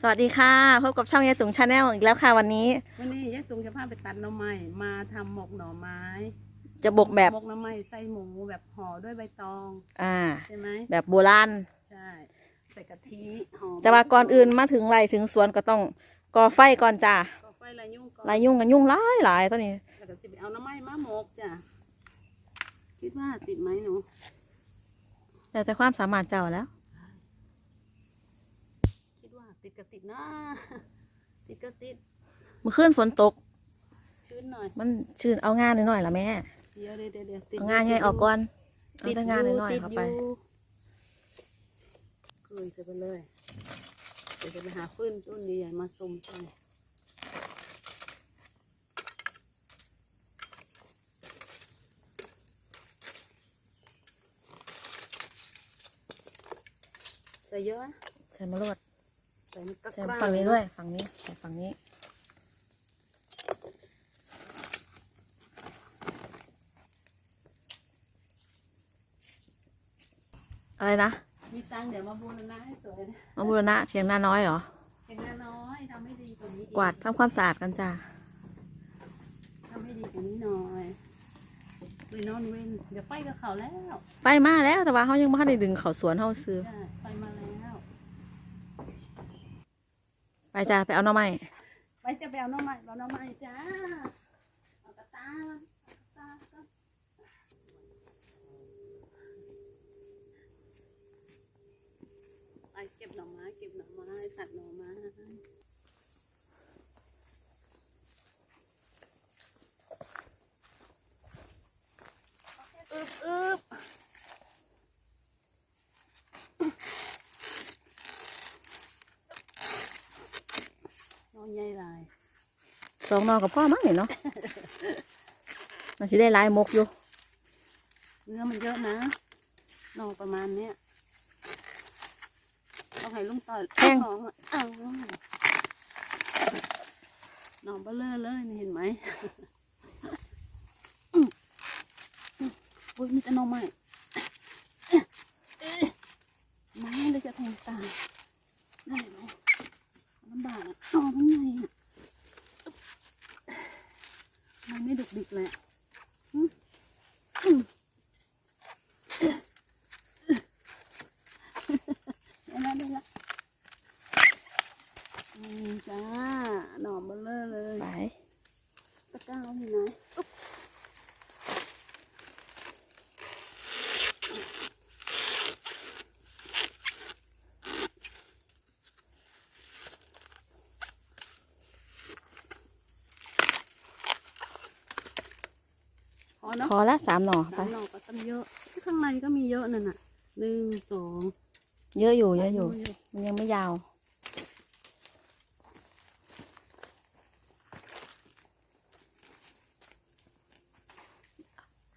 สวัสดีค่ะพบกับช่องยายตุงชาแนลอีกแล้วค่ะวันนี้ วันนี้ยายตุงจะพาไปตัดหน่อไม้มาทำหมกหน่อไม้ จะบกแบบหมกหน่อไม้ใส่หมูแบบห่อด้วยใบตอง อ่าใช่ไหมแบบโบราณใช่ใส่กะทิหอมแต่ว่าก่อนอื่นมาถึงไร่ถึงสวนก็ต้องก่อไฟก่อนจ้าก็ไฟลายยุ่งก่อนลายยุ่งกันยุ่งหลายหลายตัวนี้แล้วก็สิไปเอาหน่อไม้มาหมกจ้ะคิดว่าติดไหมหนูแต่แต่ความสามารถเจ้าแล้ว คิดว่า ติดก็ติดนะติดก็ติดเมื่อคืนฝนตก ชื้นหน่อยมันชื้นเอางานหน่อยๆละแม่เดี๋ยวเดี๋ยวเดี๋ยวเดี๋ยวติดเอางานใหญ่ออกก่อนเอาติดแต่งานหน่อยๆเข้าไปเคยจะไปเลยเดี๋ยวจะไปหาฟืนต้นใหญ่ๆมาซุ่มใส่ใส่เยอะไหมใส่มะรวด ใส่มันตะใส่กร้าฝั่งนี้ด้วยฝั่งนี้ใส่ฝั่งนี้ อะไรนะมีตังค์เดี๋ยวมาบูรณะให้สวยนะมาบูรณะเพียงหน้าน้อยเหรอ เห็นน้อยทำให้ดีกว่านี้อีกวาดทำความสะอาดกันจ้าทำให้ดีกว่านี้หน่อยไปนอนเว้นเดี๋ยวไปกับเขาแล้วไฟมาแล้วแต่ว่าเขายังไม่ได้ดึงเขาสวนเขาซื้อ ใช่ไปมาแล้ว ไป จ้าไปเอาหน่อไม้ไปจะไปเอาหน้องใหม่เอาหน้องใหม่จ้าเอากระตาตาไปเก็บหน่อไม้เก็บหน่อไม้ตัดหน่อไม้อึบอึบนอนใหญ่หลาย สองหนอกับพ่อมั้งเนี่ยเนาะมันสิได้หลายมกอยู่ เนื้อมันเยอะนะหนอประมาณเนี้ยเอาไข่ลุงต่อยแห้งของอะเอาหนอเบลเลอเลยนี่เห็นไหมอุ้ยมีแต่หนอใหม่ไม้เลยจะแทงตาได้ไหมลำบากอะหนอทั้งไงอะ มันไม่ดุกดิกเลยอะได้แล้วได้แล้วนี่จ้าหน่อมเบลเลอร์เลย ไปตะกร้าเอาอยู่ไหนอุ๊บพอ เนาะพอละสามหน่อไปสามหน่อก็ต้องเยอะที่ข้างในก็มีเยอะนั่นน่ะหนึ่งสองเยอะอยู่เยอะอยู่ มันยังไม่ยาว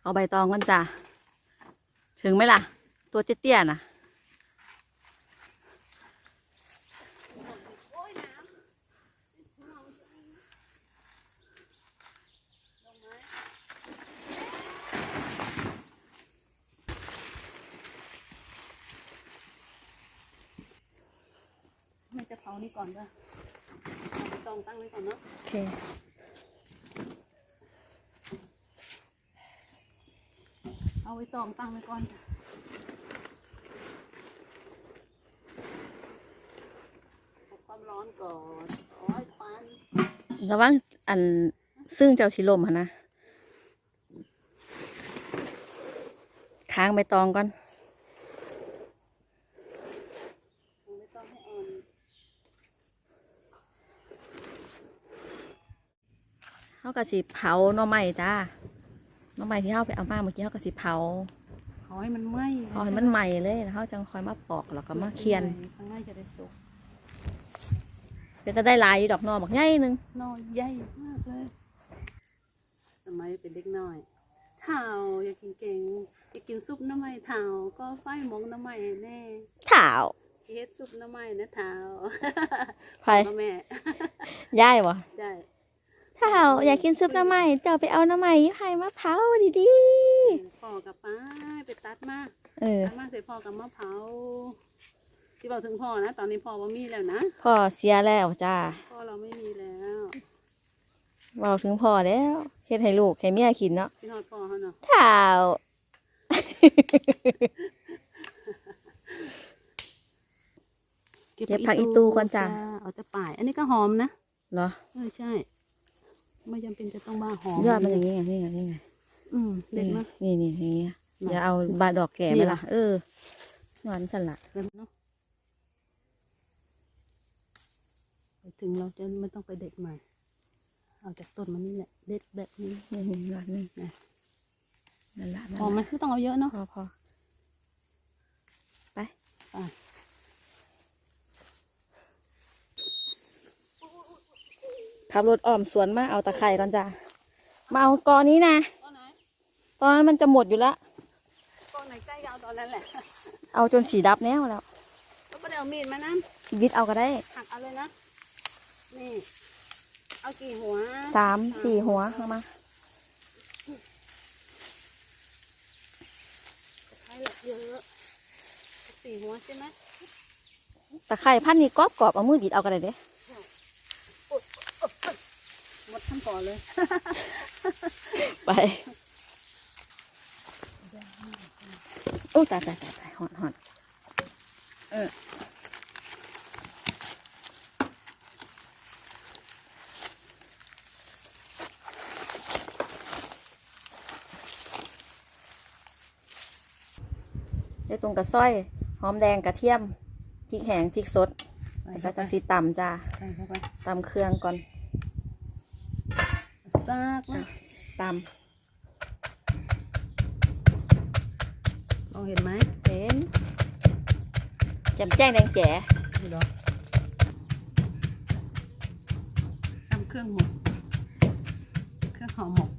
เอาใบตองกันจ้ะ ถึงไหมล่ะ ตัวเตี้ยๆน่ะ โอ้ยน้ำลงไหมไม่จะเผานี่ก่อนด้วยเอาไปตองตั้งไว้ก่อนเนาะ โอ เอาไว้ตองตั้งไว้ก่อนจ้ะความร้อนก่อนโอ้ยปันระวังอันซึ่งเจ้าชิลมหนนะ ค้างใบตองก่อน เอาไว้ตองให้อ่อน เขากระสิเผาหน่อไม้จ้าหน่อไม้ที่เขาไปเอามาเมื่อกี้เขากระสิเผาขอให้มันไหม้เอาให้มันใหม่เลยแล้วเขาจังคอยมาปอกแล้วก็มาเคียนข้างในจะได้สุกเดี๋ยวจะได้หลายอยู่ดอกหนอบักใหญ่หนึงนอนใหญ่มากเลยสมัยเป็นเด็กน้อยเท่าอยากกินเก่งอยากกินซุปน้ำไม้เท่าก็ไฟหมองน้ำไม้แน่ถาวสิเฮ็ดซุปน้ำไม้นะเท่าใครพ่อแม่ย่ายบ่ใช่ถาวอยากกินซุปหน้ำไม้เจ้าไปเอาหน้ำไม้ยี่ไผ่มะพร้าวดีพ่อกับป้าไปตัดมาๆเออ ตัดมาใส่พ่อกับมะเผาที่บอกถึงพ่อนะ ตอนนี้พ่อว่ามีแล้วนะ พ่อเสียแล้วจ้าพ่อเราไม่มีแล้วเราถึงพ่อแล้วเฮ็ดให้ลูกให้เมียกินเนาะพี่ทอดพ่อเขาเนาะเท้าเก็บผักอีตูก่อนจ้ะ เอาแต่ป่าย อันนี้ก็หอมนะเหรอ เออใช่ ไม่จำเป็นจะต้องบ้าหอมยอดมันอย่างนี้ไงนี่ไงนี่ไงอืมเด็ดนะนี่นี่นี่นี่น่ะอย่าเอาบาดอกแก่นี่ไหมเหรอล่ะเออหวานสันละแบบเนาะไปถึงเราจะไม่ต้องไปเด็ดใหม่ เอาจากต้นมันนี่แหละ เด็ดแบบนี้นี่นี่หวานนี่นะนั่นละนั่นพอไหมละไม่ต้องเอาเยอะเนาะพอพอไปไป ขับรถอ้อมสวนมาเอาตะไคร่ก่อนจ้ะมาเอากอนี้นะต้นไหนตอนนั้นมันจะหมดอยู่แล้วต้นไหนใกล้ก็เอาตอนนั้นแหละ เอาจนสีดับแน่แล้วก็ไม่ได้เอามีดมานะยิดเอาก็ได้ หักเอาเลยนะ นี่ เอากี่หัว สามสี่หัวเอามาใช้เยอะสี่หัวใช่ไหมตะไคร่พันนี้กรอบกรอบๆเอามือบิดเอาก็ได้เด้หมด ขั้นตอนเลย ไปโอ้ตายตายตายตายหอนหอนเออเดี๋ยวตรงกระซ้อย หอมแดงกระเทียมพริกแห้งพริกสดใส่แล้วก็เข้าไปจังสีตำจ้าใส่เข้าไปตำเครื่องก่อน ซากนะตมองเห็นไหมำเห็นแจ่มแจ้งแดงแจ๋นี่เหรอทำเครื่องหมก เครื่องห่อหมก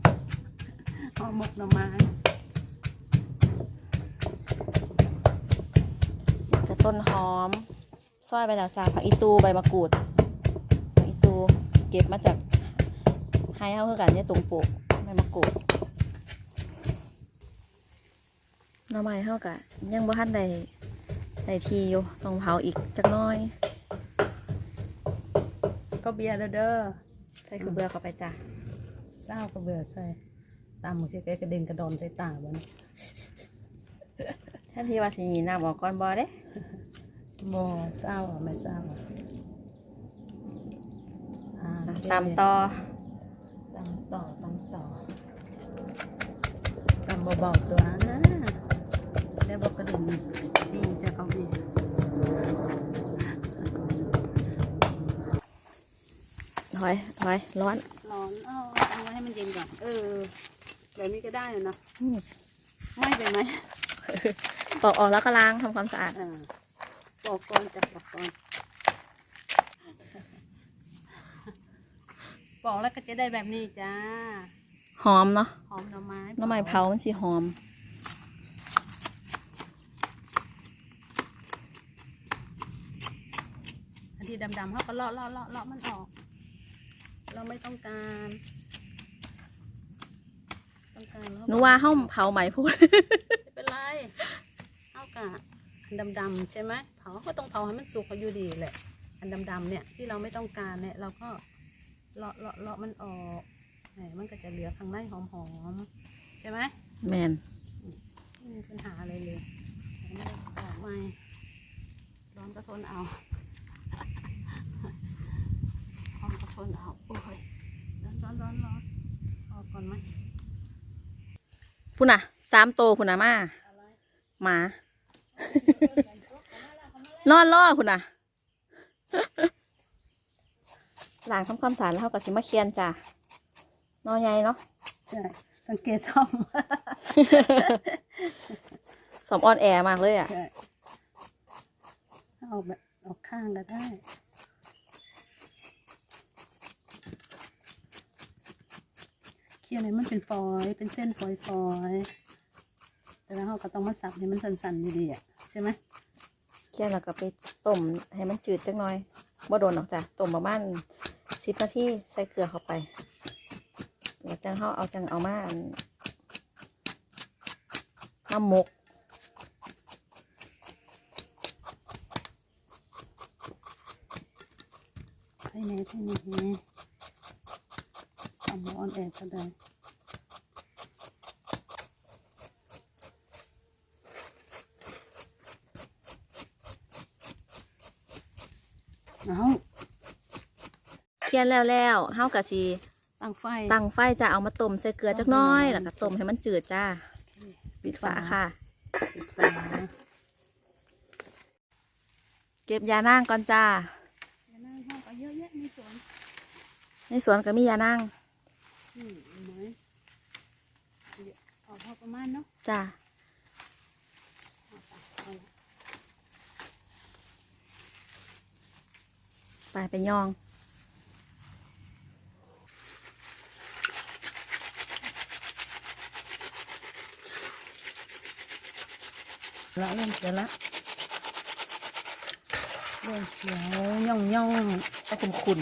ห่อหมกหน่อไม้กระต้นหอมซอยไปแล้วจ้าผักอีตูใบมะกรูดผักอีตู เก็บมาจาก ไฮเฮาคือกันเนี่ยตรงปลูกใบมะกรูดหน่อไม้เฮากะยังบ่ทันได้ได้ทีอยู่ต้องเผาอีกจักหน้อย ก็เบียร์แล้วเด้อใส่คือเบื่อเข้าไปจ้าเศร้าก็เบื่อใส่ตามมือเสียแกกระเด็นกระดอนใส่ตาบันท่านที่ว่าสิหนีน้ำออกก่อนบ่เด้บอเศร้าอะไม่เศร้าอะอ่าโอเคตามต่อ ตามต่อตามต่อตามเบาๆตัวนะแล้วบอกกระเด็นดีจะเอาเบียร์ถอยถอยร้อน ร้อนเอาเอาไว้ให้มันเย็นก่อน เออ แบบนี้ก็ได้นะอืมไม่เป็นไหมปอกออกแล้วก็ล้างทำความสะอาดอ่าปอกก่อนจับปอกก่อน ปอกแล้วก็จะได้แบบนี้จ้า หอมเนาะหอมหน่อไม้หน้ำไม้เผามันสิหอม อันที่ดำๆเขาก็เลาะเลาะเลาะเลาะมันออก เราไม่ต้องการต้องการเรหนูว่าเฮาเผาไหมพูดไม่เป็นไรเอากะอันดำๆใช่ไหมเผาก็ต้องเผาให้มันสุกเขาอยู่ดีแหละ อันดำๆเนี่ยที่เราไม่ต้องการเนี่ยเราก็ เลาะเลาะเลาะมันออกแหมมันก็จะเหลือข้างในหอมๆใช่ไหมแมนไม่มีปัญหาอะไรเลยไม่ได้ออกไม่ร้อนก็ทนเอาร้อนก็ทนเอาโอ้ยร้อนร้อนร้อนร้อนออกก่อนไหมพูดน่ะสามโตพูดน่ะมาอะไรหมานอนรอคุณน่ะ หลังทำความสะอาดแล้วเขาก็สิมาเคียนจ้ะนอนใหญ่เนาะใช่สังเกตซ่อมสมออนแอร์มากเลยอะใช่เอาแบบออกข้างก็ได้ เคี่ยวเนี่ยมันเป็นฟอยเป็นเส้นฟอยฟอยๆแต่แล้วเราก็ต้องมาสับให้มันสันๆดีๆอะใช่ไหมเคียนแล้วก็ไปต้มให้มันจืดจักหน่อยบ่โดนหรอกจ้ะต้มประมาณ สิบนาทีใส่เกลือเข้าไปแล้วจังเขาเอาจังเอามาน้ำหมกใช่ไหมใช่ไหมสามออนแอร์ก็ได้然后。 คี่ยนแล้วแล้วเฮากะสิตั้งไฟตั้งไฟจะเอามาต้มใส่เกลือจักหน้อยแล้วก็ต้มให้มันจืดจ้าปิดฝาค่ะ ปิดฝาเก็บยานางก่อนจ้าอย่านั่งห้องก็เยอะแยะในสวนในสวนก็มียานางนี่เห็นไหมเดี๋ยวเอาพอประมาณเนาะจ้าเอาไปเอาละไปไปย่อง ละเริ่มเขียวละเริ่มเขียวย่องย่องให้คุณคุณ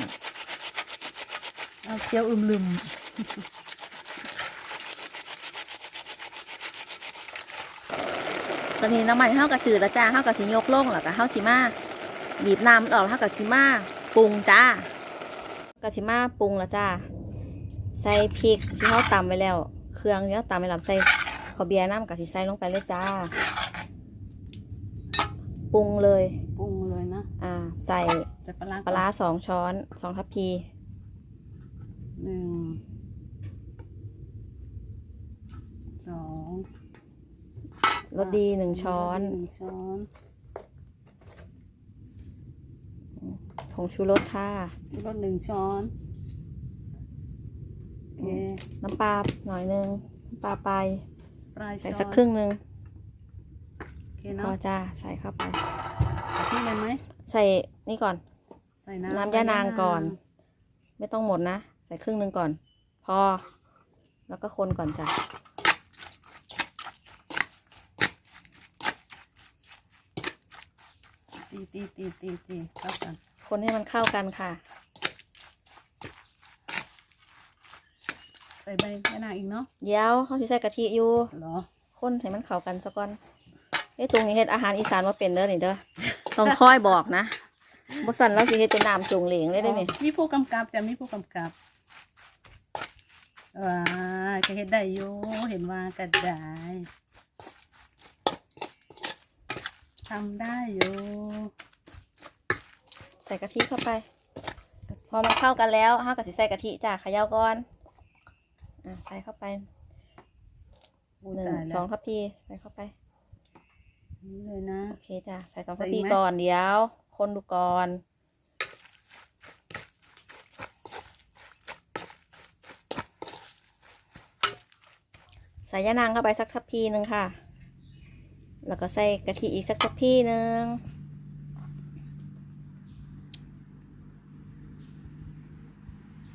เอาเขียวอึมลืมตอนนี้น้ำมันเฮากะจืดล้วจ้าเฮากะสิยกล่งแล้วก็เฮาสิมาบีบน้ำออกเฮากะสิมาปรุงจ้ากะสิมาปรุงล้วจ้าใส่พริกที่เฮาตำไว้แล้ว เครื่องที่เฮาตำไว้แล้วใส่ข้าวเบียร์น้ำกะสิใส่ลงไปเลยจ้า ปรุงเลย ปรุงเลยนะอ่า ใส่จะปลาร้าปลาร้าสองช้อนสองทัพพีหนึ่งสองรสดีหนึ่งช้อนหนึ่งช้อนผงชูรสค่ะรสหนึ่งช้อนโอเคน้ำปลาหน่อยนึงน้ำปลาไปปลายช้ใส่อนสักครึ่งนึงโอ เคพอเนาะจ้าใส่เข้าไป ทิ้งเลยไหมใส่นี่ก่อน ใส่น้ำน้ำย่านางก่อน ไม่ต้องหมดนะ ใส่ครึ่งหนึงก่อน พอ แล้วก็คนก่อนจ้ะตีตีตีตีตีเข้ากันคนให้มันเข้ากันค่ะ ใส่ใบย่านางอีกเนาะเดี๋ยวเขาสิใส่กะทิอยู่เหรอ คนให้มันเข้ากันซะก่อน เอ้ยตรงนี้เฮ็ดอาหารอีสานว่าเป็นเด้อนี่เด้อต้องคอยบอกนะบ่สั่นเราสิเฮ็ดเป็นน้ำจุงเหลงเลยได้อนี่มีผู้กำกับจะมีผู้กำกับว้าก็เห็นได้อยู่เห็นว่าก็ได้ทำได้อยู่ใส่กะทิเข้าไป พอมันเข้ากันแล้วเฮาก็สิใส่กะทิจ้ะเขย่าก่อนอะใส่เข้าไปโอ้หนึ่งตายสแล้อวงทัพพีใส่เข้าไป นี่เลยนะ โอเคจ้ะใส่สองใส่ทัพอีพีกไหมก่อนเดี๋ยว คนดูก่อน ใส่ยะนางเข้าไปสักทัพพีหนึ่งค่ะ แล้วก็ใส่กะทิอีกสักทัพพีหนึ่ง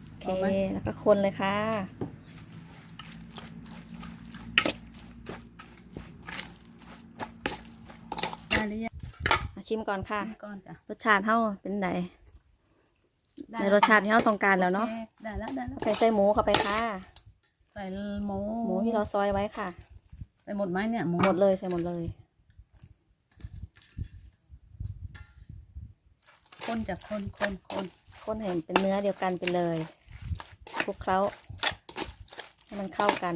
โอเค แล้วก็คนเลยค่ะ ได้หรือยัง มา ชิมก่อนค่ะชิมก่อนจ้ะรสชาติเท่าเป็นไงได้ในรสชาติที่เราต้องการแล้วเนาะโอคได้แล้วได้แล้วโอเคใส่หมูเข้าไปค่ะ ใส่หมูหมูที่เราซอยไว้ค่ะ ใส่หมดไหมเนี่ยหมูหมดเลยใส่หมดเลย คนจากคนคนคนข้นให้มันเป็นเนื้อเดียวกันไปเลยคลุกเคล้าให้มันเข้ากัน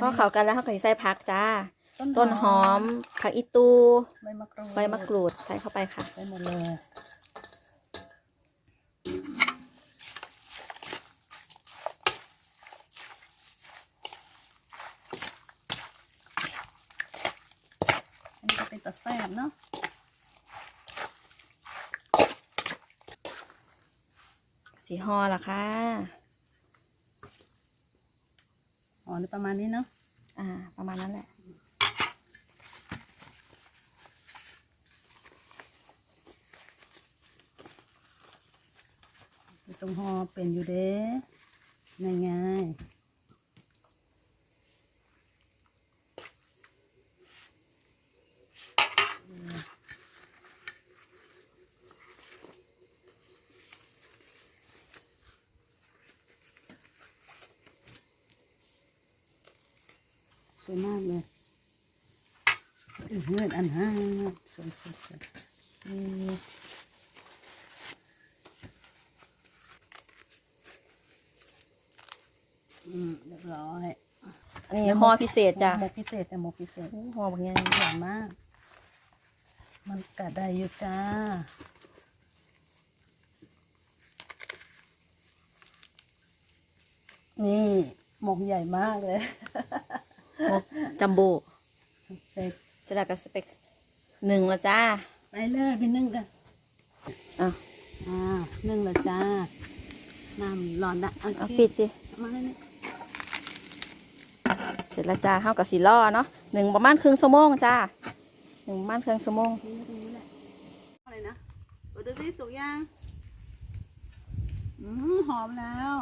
พอเข้ากันแล้วเขาก็สิใส่ผักจ้า ต้นหอม ผักอีตู ใบมะกรูดใบมะกรูดใส่เข้าไปค่ะ ใส่หมดเลยอันนี้ก็เป็นตะแซ่บเนาะสีห่อละค่ะ อ๋อนี่ประมาณนี้เนาะอ่า ประมาณนั้นแหละอยู่ตรงหอเป็นอยู่เด้ง่ายง่าย สวยมากเลยเออเฮือนอันห้าสวยสวยสวยนี่ อืมเรียบร้อยอันนี้ห่อพิเศษจ้ะหมกพิเศษแต่หมกพิเศษโอ้ห่อแบบนี้หวานมาก มันกัดได้อยู่จ้านี่หมกใหญ่มากเลยหมกจัมโบ้เสร็จจะได้กับสเปค หนึ่งละจ้า ไปเลยไปนึ่งกันอะอ่านึ่งและจ้า น้ำร้อนละเอาปิดสิ มาให้นี่เสร็จแล้วจ้าเข้ากับสีล่อเนาะหนึ่งประมาณครึ่งชั่วโมงจ้าหนึ่งประมาณครึ่งชั่วโมงตรงนี้แหละอะไรนะเปิดดูสิสุกยังอืมหอมแล้ว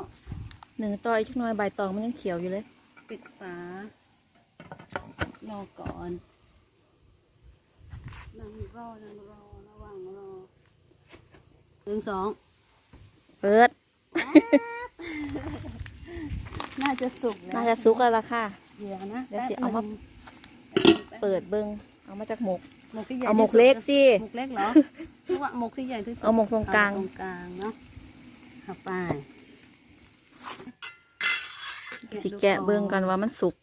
หนึ่งต่ออีกหน่อยใบตองมันยังเขียวอยู่เลย ปิดฝารอก่อน นั่งรอนั่งรอระหว่างรอหนึ่งสองเปิด น่าจะสุกแล้วน่าจะสุกแล้วล่ะค่ะ เดี๋ยวนะเดี๋ยวสิแป๊บเอามา หนึ่งเปิดเบิ้งเอามาจากหมก หมกที่ใหญ่เอาหมกที่สุดเล็กสิ หมกเล็กเหรอเพราะว่าหมกที่ใหญ่ที่สุดเอาหมกตรงกลาง เอตรงกลางเนาะเอาไปสิแกะเบิ้งกันว่ามันสุก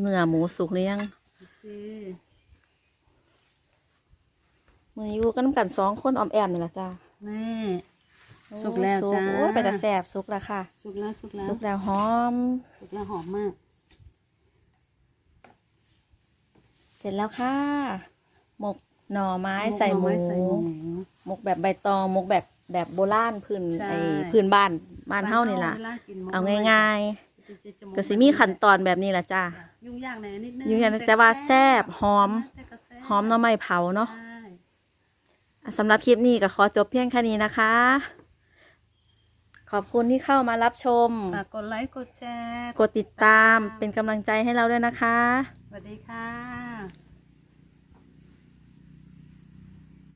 เนื้อหมูสุกหรือยัง โอเค มืออยู่กันำกันสองคนออมแอมนี่แหละจ้านี่สุกแล้วโอ้จ้าโอ้ยไปแต่แสบสุกแล้วค่ะ สุกแล้วสุกแล้วสุกแล้วหอม สุกแล้วหอมมาก เสร็จแล้วค่ะ หมกหน่อไม้ใส่หมูไใส่หมูหมกแบบใบตองหมกแบบแบบโบราณพื้นใช่ไอ้พื้นบ้านบ้านเฮานี่ล่ะวลกินหมเอาง่ายๆจะจะๆก็สิมีขั้นตอนแบบนี้ล่ะจ้ายุ่งยากหน่อยนิดนึงยุ่งยากแต่ว่าแซ่บหอมแต่ก็แซ่บหอมหน่อไม้เผาเนาะใช่อะ สำหรับคลิปนี้ก็ขอจบเพียงแค่นี้นะคะ ขอบคุณที่เข้ามารับชม ฝากกดไลค์ กดแชร์ กดติดตามเป็นกำลังใจให้เราด้วยนะคะ สวัสดีค่ะ